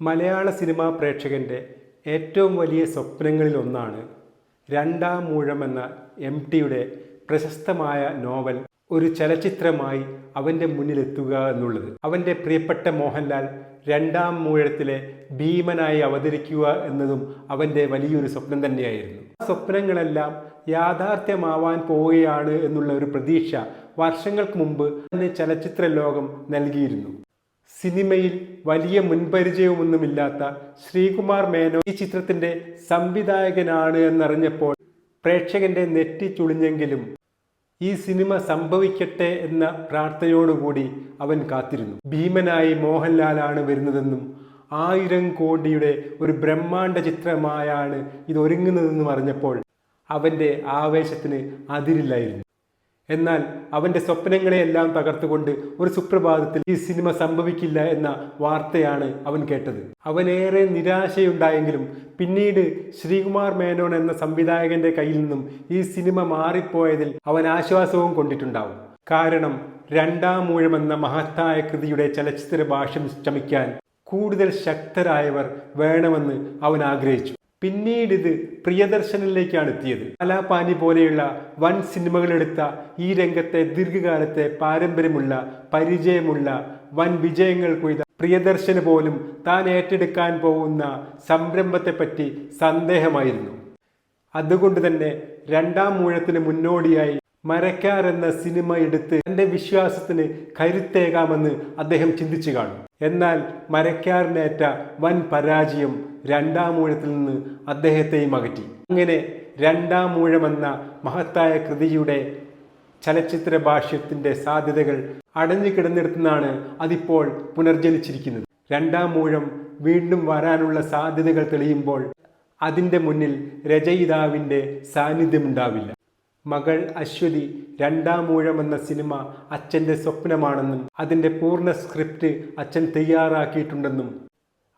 മലയാള cinema പ്രേക്ഷകന്റെ ഏറ്റവും വലിയ സ്വപ്നങ്ങളിലൊന്നാണ് രണ്ടാം മൂഴം എന്ന എം ടിയുടെ പ്രശസ്തമായ നോവൽ ഒരു ചലച്ചിത്രമായി അവന്റെ മുന്നിലെത്തുക എന്നുള്ളത്. അവന്റെ പ്രിയപ്പെട്ട മോഹൻലാൽ രണ്ടാം മൂഴത്തിലെ ഭീമനായി അവതരിക്കുക എന്നതും അവന്റെ വലിയൊരു സ്വപ്നം തന്നെയായിരുന്നു. ആ സ്വപ്നങ്ങളെല്ലാം യാഥാർത്ഥ്യമാവാൻ പോവുകയാണ് എന്നുള്ള ഒരു പ്രതീക്ഷ വർഷങ്ങൾക്ക് മുമ്പ് തന്നെ ചലച്ചിത്ര ലോകം നൽകിയിരുന്നു. സിനിമയിൽ വലിയ മുൻപരിചയമൊന്നുമില്ലാത്ത ശ്രീകുമാർ മേനോ ഈ ചിത്രത്തിന്റെ സംവിധായകനാണ് എന്നറിഞ്ഞപ്പോൾ പ്രേക്ഷകന്റെ നെറ്റി ചുളിഞ്ഞെങ്കിലും ഈ സിനിമ സംഭവിക്കട്ടെ എന്ന പ്രാർത്ഥനയോടുകൂടി അവൻ കാത്തിരുന്നു. ഭീമനായി മോഹൻലാലാണ് വരുന്നതെന്നും ആയിരം കോടിയുടെ ഒരു ബ്രഹ്മാണ്ഡ ചിത്രമായാണ് ഇത് ഒരുങ്ങുന്നതെന്നും അറിഞ്ഞപ്പോൾ അവന്റെ ആവേശത്തിന് അതിരില്ലായിരുന്നു. എന്നാൽ അവന്റെ സ്വപ്നങ്ങളെയെല്ലാം തകർത്തുകൊണ്ട് ഒരു സുപ്രഭാതത്തിൽ ഈ സിനിമ സംഭവിക്കില്ല എന്ന വാർത്തയാണ് അവൻ കേട്ടത്. അവനേറെ നിരാശയുണ്ടായെങ്കിലും പിന്നീട് ശ്രീകുമാർ മേനോൻ എന്ന സംവിധായകന്റെ കയ്യിൽ നിന്നും ഈ സിനിമ മാറിപ്പോയതിൽ അവൻ ആശ്വാസവും കൊണ്ടിട്ടുണ്ടാവും. കാരണം രണ്ടാം മൂഴമെന്ന മഹത്തായ കൃതിയുടെ ചലച്ചിത്ര ഭാഷ്യം ശ്രമിക്കാൻ കൂടുതൽ ശക്തരായവർ വേണമെന്ന് അവൻ ആഗ്രഹിച്ചു. പിന്നീട് ഇത് പ്രിയദർശനിലേക്കാണ് എത്തിയത്. കലാപാനി പോലെയുള്ള വൻ സിനിമകളെടുത്ത ഈ രംഗത്തെ ദീർഘകാലത്തെ പാരമ്പര്യമുള്ള പരിചയമുള്ള വൻ വിജയങ്ങൾ കൊയ്ത പ്രിയദർശന് പോലും താൻ ഏറ്റെടുക്കാൻ പോകുന്ന സംരംഭത്തെപ്പറ്റി സന്ദേഹമായിരുന്നു. അതുകൊണ്ട് തന്നെ രണ്ടാം മൂഴത്തിന് മുന്നോടിയായി മരക്കാർ എന്ന സിനിമ എടുത്ത് തന്റെ വിശ്വാസത്തിന് കരുത്തേകാമെന്ന് അദ്ദേഹം ചിന്തിച്ചു കാണും. എന്നാൽ മരക്കാരനേറ്റ വൻ പരാജയം രണ്ടാം മൂഴത്തിൽ നിന്ന് അദ്ദേഹത്തെയും അകറ്റി അങ്ങനെ രണ്ടാം മൂഴമെന്ന മഹത്തായ കൃതിയുടെ ചലച്ചിത്ര ഭാഷ്യത്തിന്റെ സാധ്യതകൾ അടഞ്ഞു കിടന്നിടത്തുനിന്നാണ് അതിപ്പോൾ പുനർജനിച്ചിരിക്കുന്നത്. രണ്ടാം മൂഴം വീണ്ടും വരാനുള്ള സാധ്യതകൾ തെളിയുമ്പോൾ അതിന്റെ മുന്നിൽ രചയിതാവിന്റെ സാന്നിധ്യമുണ്ടാവില്ല. മകൾ അശ്വതി രണ്ടാം മൂഴം എന്ന സിനിമ അച്ഛന്റെ സ്വപ്നമാണെന്നും അതിന്റെ പൂർണ സ്ക്രിപ്റ്റ് അച്ഛൻ തയ്യാറാക്കിയിട്ടുണ്ടെന്നും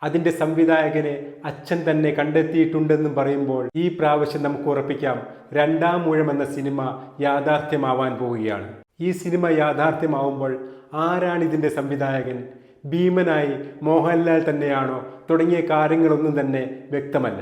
അതിന്റെ സംവിധായകനെ അച്ഛൻ തന്നെ കണ്ടെത്തിയിട്ടുണ്ടെന്നും പറയുമ്പോൾ ഈ പ്രാവശ്യം നമുക്ക് ഉറപ്പിക്കാം രണ്ടാം മൂഴം എന്ന സിനിമ യാഥാർത്ഥ്യമാവാൻ പോവുകയാണ്. ഈ സിനിമ യാഥാർത്ഥ്യമാവുമ്പോൾ ആരാണ് ഇതിന്റെ സംവിധായകൻ? ഭീമനായി മോഹൻലാൽ തന്നെയാണോ? തുടങ്ങിയ കാര്യങ്ങളൊന്നും തന്നെ വ്യക്തമല്ല.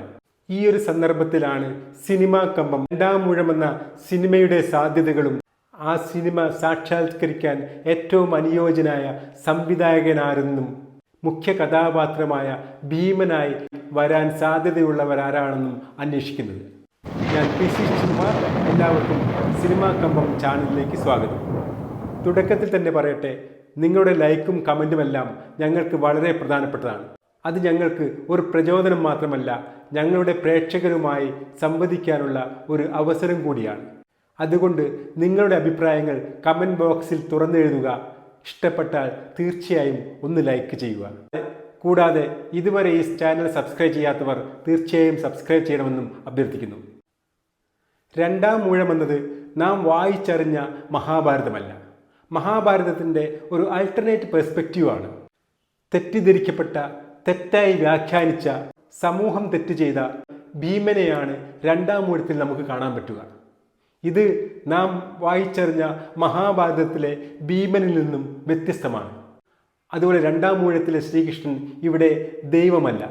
ഈ ഒരു സന്ദർഭത്തിലാണ് സിനിമാ കമ്പം രണ്ടാം മൂഴം എന്ന സിനിമയുടെ സാധ്യതകളും ആ സിനിമ സാക്ഷാത്കരിക്കാൻ ഏറ്റവും അനുയോജ്യനായ സംവിധായകനാരെന്നും മുഖ്യ കഥാപാത്രമായ ഭീമനായി വരാൻ സാധ്യതയുള്ളവരാരാണെന്നും അന്വേഷിക്കുന്നത്. ഞാൻ പി സി ശിവകുമാർ എല്ലാവർക്കും സിനിമാ കമ്പം ചാനലിലേക്ക് സ്വാഗതം. തുടക്കത്തിൽ തന്നെ പറയട്ടെ നിങ്ങളുടെ ലൈക്കും കമന്റുമെല്ലാം ഞങ്ങൾക്ക് വളരെ പ്രധാനപ്പെട്ടതാണ്. അത് ഞങ്ങൾക്ക് ഒരു പ്രചോദനം മാത്രമല്ല ഞങ്ങളുടെ പ്രേക്ഷകരുമായി സംവദിക്കാനുള്ള ഒരു അവസരം കൂടിയാണ്. അതുകൊണ്ട് നിങ്ങളുടെ അഭിപ്രായങ്ങൾ കമന്റ് ബോക്സിൽ തുറന്നെഴുതുക ഇഷ്ടപ്പെട്ടാൽ തീർച്ചയായും ഒന്ന് ലൈക്ക് ചെയ്യുക. കൂടാതെ ഇതുവരെ ഈ ചാനൽ സബ്സ്ക്രൈബ് ചെയ്യാത്തവർ തീർച്ചയായും സബ്സ്ക്രൈബ് ചെയ്യണമെന്നും അഭ്യർത്ഥിക്കുന്നു. രണ്ടാം മൂഴമെന്നത് നാം വായിച്ചറിഞ്ഞ മഹാഭാരതമല്ല. മഹാഭാരതത്തിന്റെ ഒരു ആൾട്ടർനേറ്റ് പെർസ്പെക്റ്റീവാണ് തെറ്റിദ്ധരിക്കപ്പെട്ട തെറ്റായി വ്യാഖ്യാനിച്ച സമൂഹം തെറ്റ് ചെയ്ത ഭീമനെയാണ് രണ്ടാം മൂഴത്തിൽ നമുക്ക് കാണാൻ പറ്റുക. ഇത് നാം വായിച്ചറിഞ്ഞ മഹാഭാരതത്തിലെ ഭീമനിൽ നിന്നും വ്യത്യസ്തമാണ്. അതുപോലെ രണ്ടാം മൂഴത്തിലെ ശ്രീകൃഷ്ണൻ ഇവിടെ ദൈവമല്ല.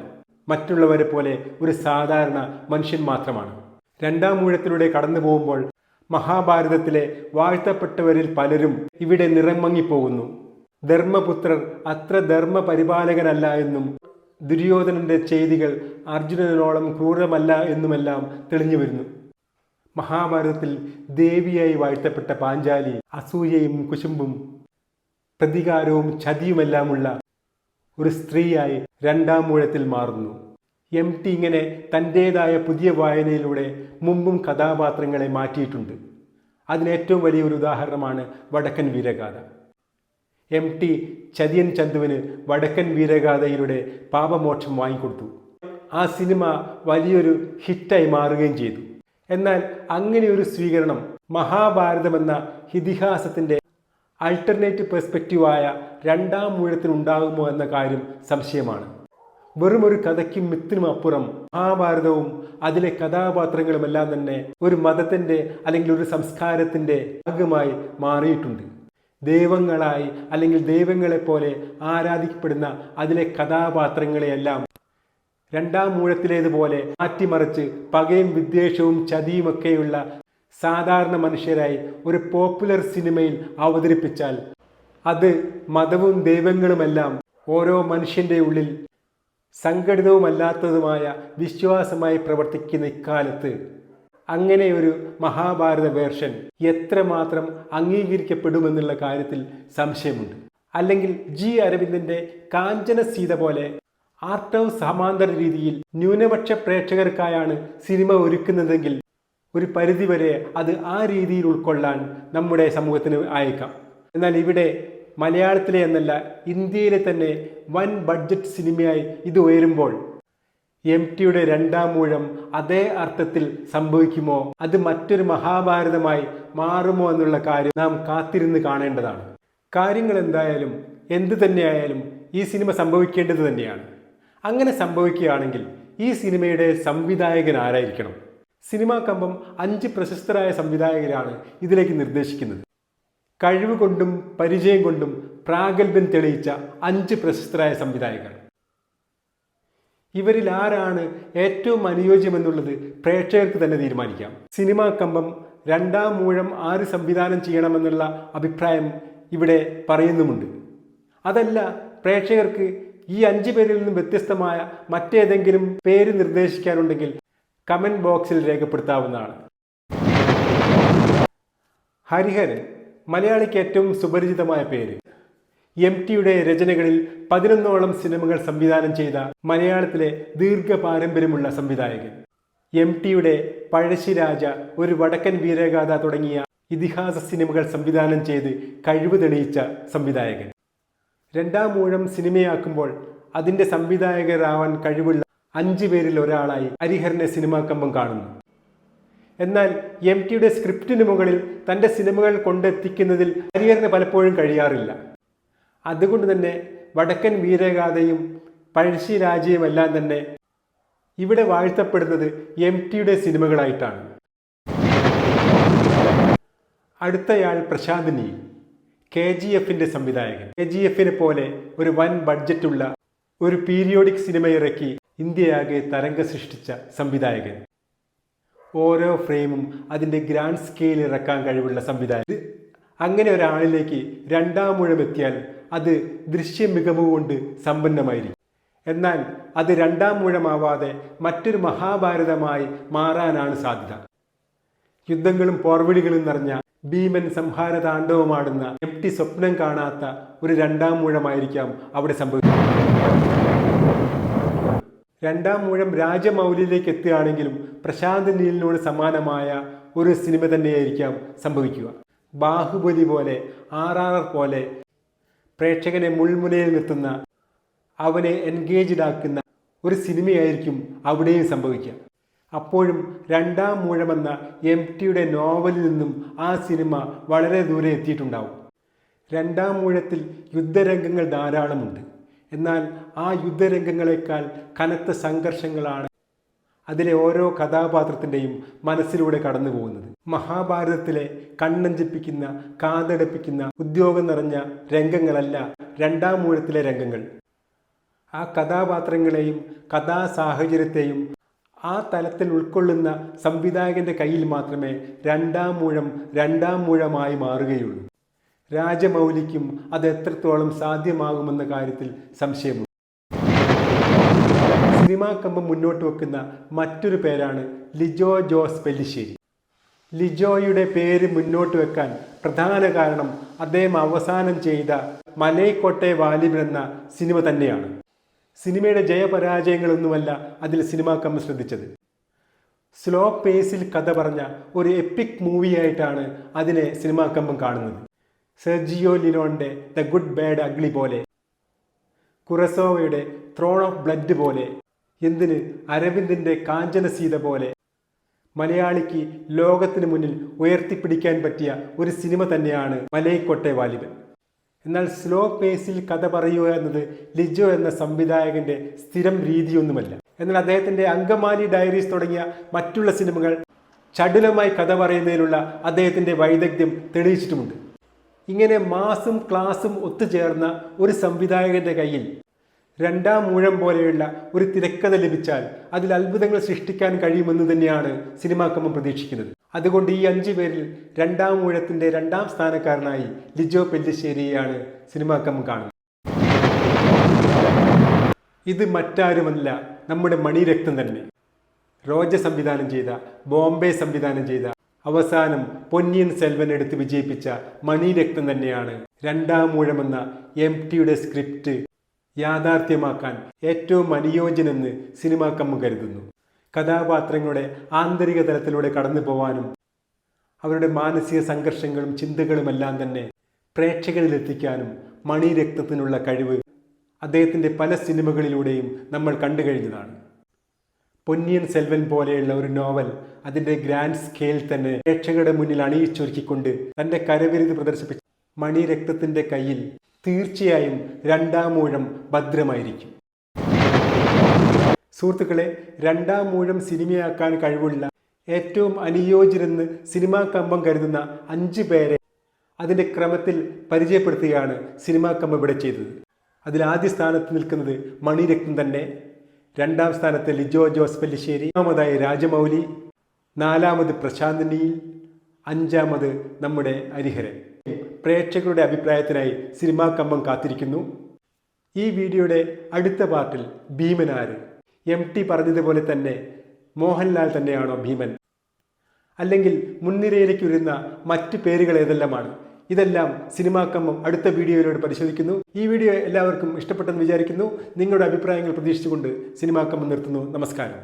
മറ്റുള്ളവരെ പോലെ ഒരു സാധാരണ മനുഷ്യൻ മാത്രമാണ്. രണ്ടാം മൂഴത്തിലൂടെ കടന്നു പോകുമ്പോൾ മഹാഭാരതത്തിലെ വാഴ്ത്തപ്പെട്ടവരിൽ പലരും ഇവിടെ നിറം മങ്ങിപ്പോകുന്നു. ധർമ്മപുത്രർ അത്ര ധർമ്മ പരിപാലകരല്ല എന്നും ദുര്യോധനന്റെ ചെയ്തികൾ അർജുനനോളം ക്രൂരമല്ല എന്നുമെല്ലാം തെളിഞ്ഞു വരുന്നു. മഹാഭാരതത്തിൽ ദേവിയായി വാഴ്ത്തപ്പെട്ട പാഞ്ചാലി അസൂയയും കുശുമ്പും പ്രതികാരവും ചതിയുമെല്ലാമുള്ള ഒരു സ്ത്രീയായി രണ്ടാം മൂഴത്തിൽ മാറുന്നു. എം ടി ഇങ്ങനെ തന്റേതായ പുതിയ വായനയിലൂടെ മുമ്പും കഥാപാത്രങ്ങളെ മാറ്റിയിട്ടുണ്ട്. അതിനേറ്റവും വലിയൊരു ഉദാഹരണമാണ് വടക്കൻ വീരഗാഥ. എം ടി ചതിയൻ ചന്തുവിന് വടക്കൻ വീരഗാഥയിലൂടെ പാപമോക്ഷം വാങ്ങിക്കൊടുത്തു. ആ സിനിമ വലിയൊരു ഹിറ്റായി മാറുകയും ചെയ്തു. എന്നാൽ അങ്ങനെ ഒരു സ്വീകരണം മഹാഭാരതമെന്ന ഇതിഹാസത്തിന്റെ അൾട്ടർനേറ്റീവ് പെർസ്പെക്റ്റീവായ രണ്ടാം മൂഴത്തിനുണ്ടാകുമോ എന്ന കാര്യം സംശയമാണ്. വെറും ഒരു കഥയ്ക്കും മിത്തിനും അപ്പുറം മഹാഭാരതവും അതിലെ കഥാപാത്രങ്ങളുമെല്ലാം തന്നെ ഒരു മതത്തിന്റെ അല്ലെങ്കിൽ ഒരു സംസ്കാരത്തിന്റെ ഭാഗമായി മാറിയിട്ടുണ്ട്. ദൈവങ്ങളായി അല്ലെങ്കിൽ ദൈവങ്ങളെപ്പോലെ ആരാധിക്കപ്പെടുന്ന അതിലെ കഥാപാത്രങ്ങളെയെല്ലാം രണ്ടാം മൂഴത്തിലേതുപോലെ മാറ്റിമറിച്ച് പകയും വിദ്വേഷവും ചതിയുമൊക്കെയുള്ള സാധാരണ മനുഷ്യരായി ഒരു പോപ്പുലർ സിനിമയിൽ അവതരിപ്പിച്ചാൽ അത് മതവും ദൈവങ്ങളുമെല്ലാം ഓരോ മനുഷ്യന്റെ ഉള്ളിൽ സംഘടിതവുമല്ലാത്തതുമായ വിശ്വാസമായി പ്രവർത്തിക്കുന്ന ഇക്കാലത്ത് അങ്ങനെ ഒരു മഹാഭാരത വേർഷൻ എത്രമാത്രം അംഗീകരിക്കപ്പെടുമെന്നുള്ള കാര്യത്തിൽ സംശയമുണ്ട്. അല്ലെങ്കിൽ ജി അരവിന്ദന്റെ കാഞ്ചന സീത പോലെ ആർട്ട് ഹൗസ് സമാന്തര രീതിയിൽ ന്യൂനപക്ഷ പ്രേക്ഷകർക്കായാണ് സിനിമ ഒരുക്കുന്നതെങ്കിൽ ഒരു പരിധിവരെ അത് ആ രീതിയിൽ ഉൾക്കൊള്ളാൻ നമ്മുടെ സമൂഹത്തിന് അയക്കാം. എന്നാൽ ഇവിടെ മലയാളത്തിലെ എന്നല്ല ഇന്ത്യയിലെ തന്നെ വൻ ബഡ്ജറ്റ് സിനിമയായി ഇത് ഉയരുമ്പോൾ എം ടിയുടെ രണ്ടാം മൂഴം അതേ അർത്ഥത്തിൽ സംഭവിക്കുമോ? അത് മറ്റൊരു മഹാഭാരതമായി മാറുമോ എന്നുള്ള കാര്യം നാം കാത്തിരുന്ന് കാണേണ്ടതാണ്. കാര്യങ്ങൾ എന്തായാലും എന്തു തന്നെയായാലും ഈ സിനിമ സംഭവിക്കേണ്ടത് തന്നെയാണ്. അങ്ങനെ സംഭവിക്കുകയാണെങ്കിൽ ഈ സിനിമയുടെ സംവിധായകൻ ആരായിരിക്കണം? സിനിമാ കമ്പം അഞ്ച് പ്രശസ്തരായ സംവിധായകരാണ് ഇതിലേക്ക് നിർദ്ദേശിക്കുന്നത്. കഴിവ് കൊണ്ടും പരിചയം കൊണ്ടും പ്രാഗൽഭ്യം തെളിയിച്ച അഞ്ച് പ്രശസ്തരായ സംവിധായകർ. ഇവരിൽ ആരാണ് ഏറ്റവും അനുയോജ്യമെന്നുള്ളത് പ്രേക്ഷകർക്ക് തന്നെ തീരുമാനിക്കാം. സിനിമാ കമ്പം രണ്ടാം മൂഴം ആര് സംവിധാനം ചെയ്യണമെന്നുള്ള അഭിപ്രായം ഇവിടെ പറയുന്നുമുണ്ട്. അതല്ല പ്രേക്ഷകർക്ക് ഈ അഞ്ച് പേരിൽ നിന്നും വ്യത്യസ്തമായ മറ്റേതെങ്കിലും പേര് നിർദ്ദേശിക്കാനുണ്ടെങ്കിൽ കമന്റ് ബോക്സിൽ രേഖപ്പെടുത്താവുന്നതാണ്. ഹരിഹരൻ മലയാളിക്ക് ഏറ്റവും സുപരിചിതമായ പേര്. എം ടിയുടെ രചനകളിൽ പതിനൊന്നോളം സിനിമകൾ സംവിധാനം ചെയ്ത മലയാളത്തിലെ ദീർഘ പാരമ്പര്യമുള്ള സംവിധായകൻ. എം ടിയുടെ പഴശ്ശിരാജ ഒരു വടക്കൻ വീരഗാഥ തുടങ്ങിയ ഇതിഹാസ സിനിമകൾ സംവിധാനം ചെയ്ത് കഴിവ് തെളിയിച്ച സംവിധായകൻ. രണ്ടാം മൂഴം സിനിമയാക്കുമ്പോൾ അതിന്റെ സംവിധായകരാവാൻ കഴിവുള്ള അഞ്ചു പേരിൽ ഒരാളായി ഹരിഹരനെ സിനിമാ കമ്പം കാണുന്നു. എന്നാൽ എം ടിയുടെ സ്ക്രിപ്റ്റിന് മുകളിൽ തന്റെ സിനിമകൾ കൊണ്ടെത്തിക്കുന്നതിൽ ഹരിഹരന് പലപ്പോഴും കഴിയാറില്ല. അതുകൊണ്ട് തന്നെ വടക്കൻ വീരഗാഥയും പഴശ്ശി രാജയുമെല്ലാം തന്നെ ഇവിടെ വാഴ്ത്തപ്പെടുന്നത് എം ടിയുടെ സിനിമകളായിട്ടാണ്. അടുത്തയാൾ പ്രശാന്തിനി കെ ജി എഫിന്റെ സംവിധായകൻ. കെ ജി എഫിനെ പോലെ ഒരു വൻ ബഡ്ജറ്റുള്ള ഒരു പീരിയോഡിക് സിനിമ ഇറക്കി ഇന്ത്യയാകെ തരംഗ സൃഷ്ടിച്ച സംവിധായകൻ. ഓരോ ഫ്രെയിമും അതിന്റെ ഗ്രാൻഡ് സ്കെയിൽ ഇറക്കാൻ കഴിവുള്ള സംവിധായകൻ. അങ്ങനെ ഒരാളിലേക്ക് രണ്ടാം മുഴം എത്തിയാൽ അത് ദൃശ്യ മികവ് കൊണ്ട് സമ്പന്നമായിരിക്കും. എന്നാൽ അത് രണ്ടാം മുഴമാവാതെ മറ്റൊരു മഹാഭാരതമായി മാറാനാണ് സാധ്യത. യുദ്ധങ്ങളും പോർവിളികളും നിറഞ്ഞ ഭീമൻ സംഹാര താണ്ഡവമാടുന്ന എം ടി സ്വപ്നം കാണാത്ത ഒരു രണ്ടാം മൂഴമായിരിക്കാം അവിടെ സംഭവിക്കുന്നത്. രണ്ടാം മൂഴം രാജമൗലിയിലേക്ക് എത്തുകയാണെങ്കിലും പ്രശാന്ത് നീലിനോട് സമാനമായ ഒരു സിനിമ തന്നെയായിരിക്കാം സംഭവിക്കുക. ബാഹുബലി പോലെ ആർ ആർ ആർ പോലെ പ്രേക്ഷകനെ മുൾമുനയിൽ നിർത്തുന്ന അവനെ എൻഗേജ്ഡ് ആക്കുന്ന ഒരു സിനിമയായിരിക്കും അവിടെയും സംഭവിക്കുക. അപ്പോഴും രണ്ടാം മൂഴമെന്ന എം ടിയുടെ നോവലിൽ നിന്നും ആ സിനിമ വളരെ ദൂരെ എത്തിയിട്ടുണ്ടാവും. രണ്ടാം മൂഴത്തിൽ യുദ്ധരംഗങ്ങൾ ധാരാളമുണ്ട്. എന്നാൽ ആ യുദ്ധരംഗങ്ങളെക്കാൾ കനത്ത സംഘർഷങ്ങളാണ് അതിലെ ഓരോ കഥാപാത്രത്തിന്റെയും മനസ്സിലൂടെ കടന്നു പോകുന്നത് മഹാഭാരതത്തിലെ കണ്ണഞ്ചിപ്പിക്കുന്ന കാതടപ്പിക്കുന്ന ഉദ്യോഗം നിറഞ്ഞ രംഗങ്ങളല്ല രണ്ടാം മൂഴത്തിലെ രംഗങ്ങൾ. ആ കഥാപാത്രങ്ങളെയും കഥാസാഹചര്യത്തെയും ആ തലത്തിൽ ഉൾക്കൊള്ളുന്ന സംവിധായകന്റെ കയ്യിൽ മാത്രമേ രണ്ടാം മൂഴം രണ്ടാം മൂഴമായി മാറുകയുള്ളൂ. രാജമൗലിക്കും അത് എത്രത്തോളം സാധ്യമാകുമെന്ന കാര്യത്തിൽ സംശയമുണ്ട്. സിനിമാ കമ്പം മുന്നോട്ട് വെക്കുന്ന മറ്റൊരു പേരാണ് ലിജോ ജോസ് പെല്ലിശ്ശേരി. ലിജോയുടെ പേര് മുന്നോട്ട് വെക്കാൻ പ്രധാന കാരണം അദ്ദേഹം അവസാനം ചെയ്ത മലൈക്കോട്ടെ വാലിബൻ എന്ന സിനിമ തന്നെയാണ്. സിനിമയുടെ ജയപരാജയങ്ങളൊന്നുമല്ല അതിൽ സിനിമാ കമ്മ ശ്രദ്ധിച്ചത്. സ്ലോ പേസിൽ കഥ പറഞ്ഞ ഒരു എപ്പിക് മൂവിയായിട്ടാണ് അതിനെ സിനിമാ കമ്പം കാണുന്നത്. സെർജിയോ ലിനോണിന്റെ ദ ഗുഡ് ബാഡ് അഗ്ലി പോലെ. കുറസോവയുടെ ത്രോൺ ഓഫ് ബ്ലഡ് പോലെ. എന്തിന് അരവിന്ദിന്റെ കാഞ്ചനസീത പോലെ. മലയാളിക്ക് ലോകത്തിന് മുന്നിൽ ഉയർത്തിപ്പിടിക്കാൻ പറ്റിയ ഒരു സിനിമ തന്നെയാണ് മലൈക്കോട്ടെ വാലിബൻ എന്നാൽ സ്ലോ പേസിൽ കഥ പറയുക എന്നത് ലിജോ എന്ന സംവിധായകന്റെ സ്ഥിരം രീതിയൊന്നുമല്ല. എന്നാൽ അദ്ദേഹത്തിന്റെ അങ്കമാലി ഡയറീസ് തുടങ്ങിയ മറ്റുള്ള സിനിമകൾ ചടുലമായി കഥ പറയുന്നതിലുള്ള അദ്ദേഹത്തിന്റെ വൈദഗ്ധ്യം തെളിയിച്ചിട്ടുമുണ്ട്. ഇങ്ങനെ മാസും ക്ലാസും ഒത്തുചേർന്ന ഒരു സംവിധായകന്റെ കയ്യിൽ രണ്ടാം മൂഴം പോലെയുള്ള ഒരു തിരക്കഥ ലഭിച്ചാൽ അതിൽ അത്ഭുതങ്ങൾ സൃഷ്ടിക്കാൻ കഴിയുമെന്ന് തന്നെയാണ് സിനിമാക്കമ്മം പ്രതീക്ഷിക്കുന്നത്. അതുകൊണ്ട് ഈ അഞ്ചു പേരിൽ രണ്ടാം മൂഴത്തിന്റെ രണ്ടാം സ്ഥാനക്കാരനായി ലിജോ പെല്ലിശ്ശേരിയെയാണ് സിനിമാക്കം കാണുന്നത്. ഇത് മറ്റാരുമല്ല നമ്മുടെ മണിരക്തം തന്നെ. റോജ സംവിധാനം ചെയ്ത ബോംബെ സംവിധാനം ചെയ്ത അവസാനം പൊന്നിയൻ സെൽവൻ എടുത്ത് വിജയിപ്പിച്ച മണിരക്തം തന്നെയാണ് രണ്ടാം മൂഴമെന്ന എം ടിയുടെ സ്ക്രിപ്റ്റ് യാഥാർത്ഥ്യമാക്കാൻ ഏറ്റവും അനുയോജ്യനെന്ന് സിനിമാക്കമ്മ കരുതുന്നു. കഥാപാത്രങ്ങളുടെ ആന്തരിക തലത്തിലൂടെ കടന്നു പോവാനും അവരുടെ മാനസിക സംഘർഷങ്ങളും ചിന്തകളുമെല്ലാം തന്നെ പ്രേക്ഷകരിലെത്തിക്കാനും മണിരക്തത്തിനുള്ള കഴിവ് അദ്ദേഹത്തിന്റെ പല സിനിമകളിലൂടെയും നമ്മൾ കണ്ടു കഴിഞ്ഞതാണ്. പൊന്നിയൻ സെൽവൻ പോലെയുള്ള ഒരു നോവൽ അതിന്റെ ഗ്രാൻഡ് സ്കെയിൽ തന്നെ പ്രേക്ഷകരുടെ മുന്നിൽ അണിയിച്ചൊരുക്കിക്കൊണ്ട് തന്റെ കരവിരുത് പ്രദർശിപ്പിച്ച മണിരക്തത്തിന്റെ കയ്യിൽ തീർച്ചയായും രണ്ടാമൂഴം ഭദ്രമായിരിക്കും. സുഹൃത്തുക്കളെ രണ്ടാം മൂഴം സിനിമയാക്കാൻ കഴിവുള്ള ഏറ്റവും അനുയോജ്യരെന്ന് സിനിമാ കമ്പം കരുതുന്ന അഞ്ച് പേരെ അതിന്റെ ക്രമത്തിൽ പരിചയപ്പെടുത്തുകയാണ് സിനിമാ കമ്പം ഇവിടെ ചെയ്തത്. അതിൽ ആദ്യ സ്ഥാനത്ത് നിൽക്കുന്നത് മണിരത്നം തന്നെ. രണ്ടാം സ്ഥാനത്ത് ലിജോ ജോസ് പല്ലിശ്ശേരി. മൂന്നാമതായി രാജമൗലി. നാലാമത് പ്രശാന്ത് നീൽ. അഞ്ചാമത് നമ്മുടെ ഹരിഹരൻ. പ്രേക്ഷകരുടെ അഭിപ്രായത്തിനായി സിനിമാ കമ്പം കാത്തിരിക്കുന്നു. ഈ വീഡിയോയുടെ അടുത്ത പാർട്ടിൽ ഭീമനാര് എം ടി പറഞ്ഞതുപോലെ തന്നെ മോഹൻലാൽ തന്നെയാണോ ഭീമൻ? അല്ലെങ്കിൽ മുൻനിരയിലേക്ക് വരുന്ന മറ്റ് പേരുകൾ ഏതെല്ലാമാണ്? ഇതെല്ലാം സിനിമാക്കമ്മം അടുത്ത വീഡിയോയിലൂടെ പരിശോധിക്കുന്നു. ഈ വീഡിയോ എല്ലാവർക്കും ഇഷ്ടപ്പെട്ടെന്ന് വിചാരിക്കുന്നു. നിങ്ങളുടെ അഭിപ്രായങ്ങൾ പ്രതീക്ഷിച്ചുകൊണ്ട് സിനിമാക്കമ്മം നിർത്തുന്നു. നമസ്കാരം.